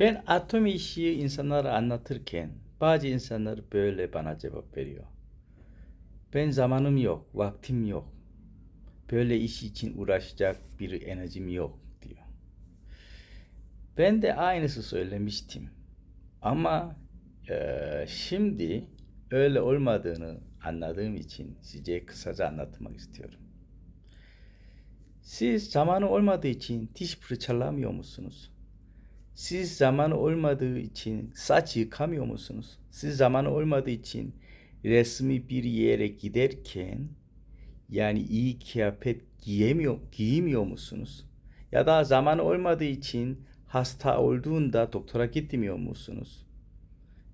Ben atom işi insanlara anlatırken bazı insanlar böyle bana cevap veriyor. Ben zamanım yok, vaktim yok. Böyle iş için uğraşacak bir enerjim yok diyor. Ben de aynısı söylemiştim. Ama eee, şimdi öyle olmadığını anladığım için size kısaca anlatmak istiyorum. Siz zamanı olmadığı için diş fırçalamıyor musunuz? Siz zamanı olmadığı için saç yıkamıyor musunuz? Siz zamanı olmadığı için resmi bir yere giderken yani iyi kıyafet giyemiyor, giymiyor musunuz? Ya da zamanı olmadığı için hasta olduğunda doktora gitmiyor musunuz?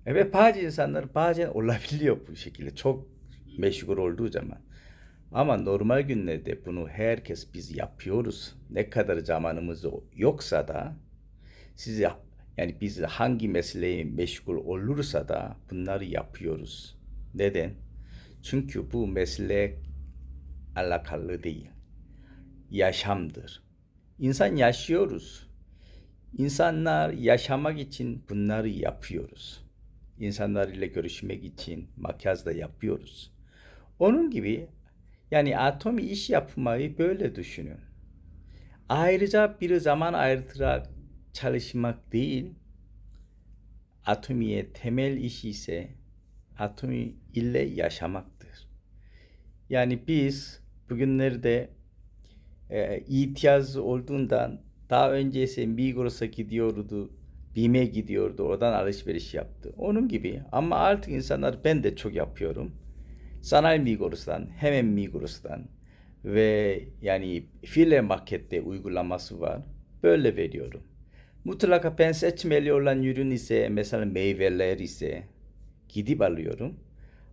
Evet bazı insanlar bazen olabiliyor bu şekilde çok meşgul olduğu zaman. Ama normal günlerde bunu herkes biz yapıyoruz. Ne kadar zamanımız yoksa da siz yani biz hangi mesleğe meşgul olursa da bunları yapıyoruz. Neden? Çünkü bu meslek alakalı değil. Yaşamdır. İnsan yaşıyoruz. İnsanlar yaşamak için bunları yapıyoruz. İnsanlar ile görüşmek için makyaj da yapıyoruz. Onun gibi yani atomi iş yapmayı böyle düşünün. Ayrıca bir zaman ayırtarak çalışmak değil, atomiye temel işi ise atomi ile yaşamaktır. Yani biz bugünlerde e, ihtiyaç olduğundan daha önce ise Migros'a gidiyordu, BİM'e gidiyordu, oradan alışveriş yaptı. Onun gibi ama artık insanlar ben de çok yapıyorum. Sanal Migros'tan, hemen Migros'tan ve yani file markette uygulaması var. Böyle veriyorum. Mutlaka ben seçmeli olan ürün ise mesela meyveler ise gidip alıyorum.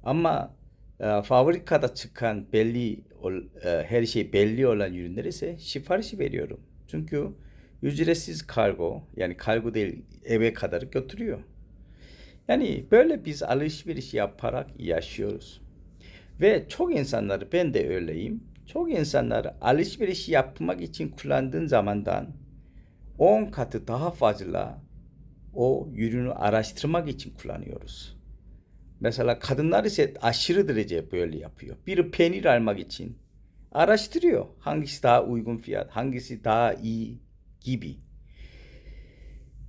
Ama e, fabrikada çıkan belli ol- e, her şey belli olan ürünler ise sipariş veriyorum. Çünkü ücretsiz kargo yani kargo değil eve kadar götürüyor. Yani böyle biz alışveriş yaparak yaşıyoruz. Ve çok insanlar ben de öyleyim. Çok insanlar alışveriş yapmak için kullandığın zamandan 10 katı daha fazla o ürünü araştırmak için kullanıyoruz. Mesela kadınlar ise aşırı derece böyle yapıyor. Bir peynir almak için araştırıyor. Hangisi daha uygun fiyat, hangisi daha iyi gibi.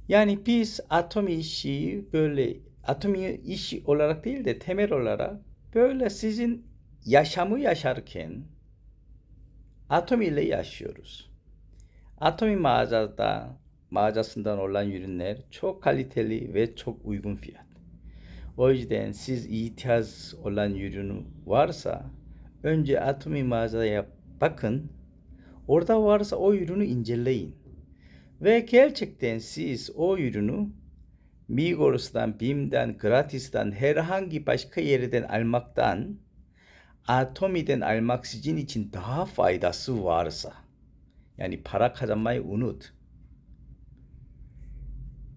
Yani biz atom işi böyle atom işi olarak değil de temel olarak böyle sizin yaşamı yaşarken atom ile yaşıyoruz. Atomi mağazada mağazasından olan ürünler çok kaliteli ve çok uygun fiyat. O yüzden siz ihtiyaç olan ürünü varsa önce Atomi mağazaya bakın. Orada varsa o ürünü inceleyin. Ve gerçekten siz o ürünü Migros'tan, BİM'den, Gratis'ten herhangi başka yerden almaktan Atomi'den almak sizin için daha faydası varsa yani para kazanmayı unut.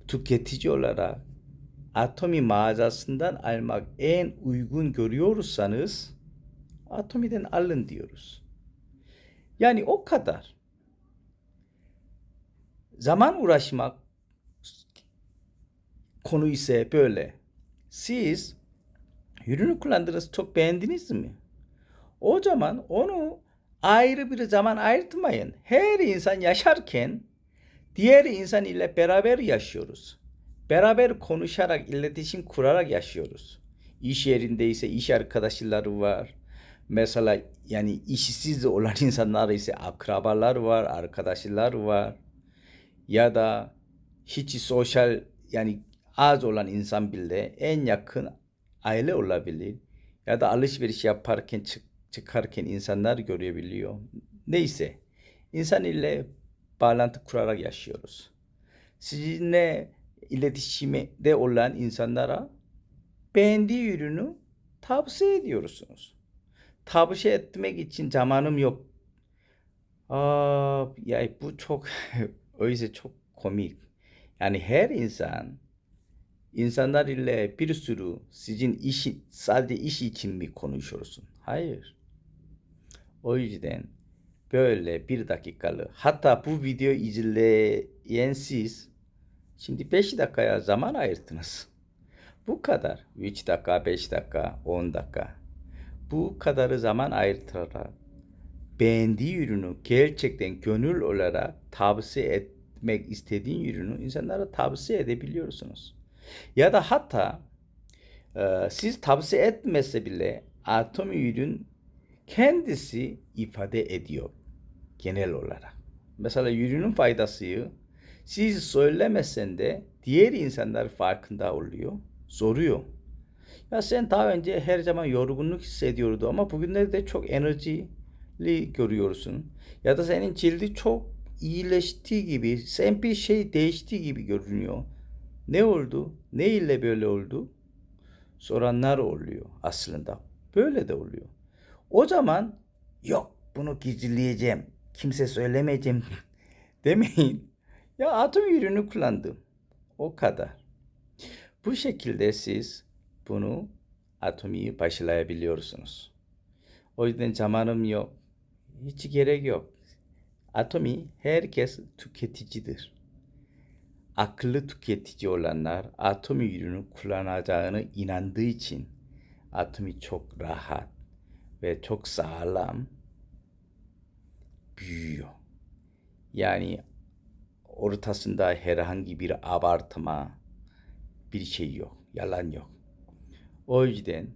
Tüketici olarak Atomi mağazasından almak en uygun görüyorsanız Atomi'den alın diyoruz. Yani o kadar. Zaman uğraşmak konu ise böyle. Siz ürünü kullandınız çok beğendiniz mi? O zaman onu ayrı bir zaman ayırtmayın. Her insan yaşarken diğer insan ile beraber yaşıyoruz. Beraber konuşarak, iletişim kurarak yaşıyoruz. İş yerinde ise iş arkadaşları var. Mesela yani işsiz olan insanlar ise akrabalar var, arkadaşlar var. Ya da hiç sosyal yani az olan insan bile en yakın aile olabilir. Ya da alışveriş yaparken çık, çıkarken insanlar görebiliyor. Neyse insan ile bağlantı kurarak yaşıyoruz. Sizinle iletişimde olan insanlara beğendiği ürünü tavsiye ediyorsunuz. Tavsiye etmek için zamanım yok. Aa, ya bu çok öyleyse çok komik. Yani her insan insanlar ile bir sürü sizin işi sadece iş için mi konuşuyorsun? Hayır. O yüzden böyle bir dakikalı hatta bu video izleyen siz Şimdi 5 dakikaya zaman ayırttınız. Bu kadar. 3 dakika, 5 dakika, 10 dakika. Bu kadarı zaman ayırtarak beğendiği ürünü gerçekten gönül olarak tavsiye etmek istediğin ürünü insanlara tavsiye edebiliyorsunuz. Ya da hatta e, siz tavsiye etmese bile atom ürün kendisi ifade ediyor genel olarak. Mesela ürünün faydası siz söylemesen de diğer insanlar farkında oluyor, soruyor. Ya sen daha önce her zaman yorgunluk hissediyordu ama bugünlerde çok enerjili görüyorsun. Ya da senin cildi çok iyileştiği gibi, sen bir şey değiştiği gibi görünüyor. Ne oldu? Ne ile böyle oldu? Soranlar oluyor aslında. Böyle de oluyor. O zaman yok bunu gizleyeceğim. Kimse söylemeyeceğim demeyin. Ya atom ürünü kullandım. O kadar. Bu şekilde siz bunu atomi başlayabiliyorsunuz. O yüzden zamanım yok. Hiç gerek yok. Atomi herkes tüketicidir. Akıllı tüketici olanlar atomi ürünü kullanacağını inandığı için atomi çok rahat ortasında herhangi bir abartma bir şey yok. Yalan yok. O yüzden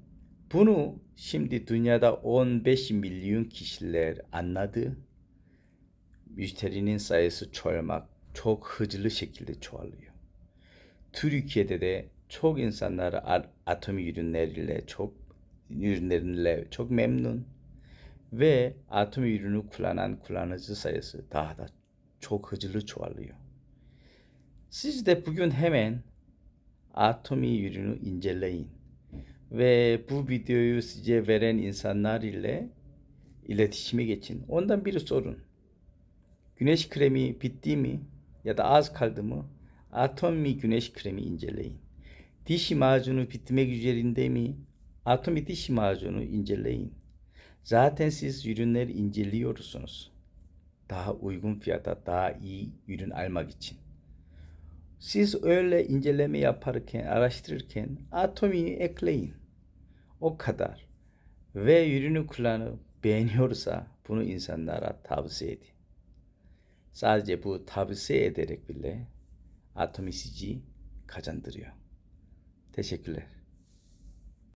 bunu şimdi dünyada 15 milyon kişiler anladı. Müşterinin sayısı çoğalmak çok hızlı şekilde çoğalıyor. Türkiye'de de çok insanlar a- atom ürünleriyle çok ürünleriyle çok memnun ve atom ürünü kullanan kullanıcı sayısı daha da çok hızlı çoğalıyor. Siz de bugün hemen atomi ürünü inceleyin ve bu videoyu size veren insanlar ile iletişime geçin. Ondan biri sorun. Güneş kremi bitti mi ya da az kaldı mı? Atomi güneş kremi inceleyin. Diş macunu bitmek üzerinde mi? Atomi diş macunu inceleyin. Zaten siz ürünler inceliyorsunuz. Daha uygun fiyata daha iyi ürün almak için. Siz öyle inceleme yaparken, araştırırken atomiyi ekleyin. O kadar. Ve ürünü kullanıp beğeniyorsa bunu insanlara tavsiye edin. Sadece bu tavsiye ederek bile atomi sizi kazandırıyor. Teşekkürler.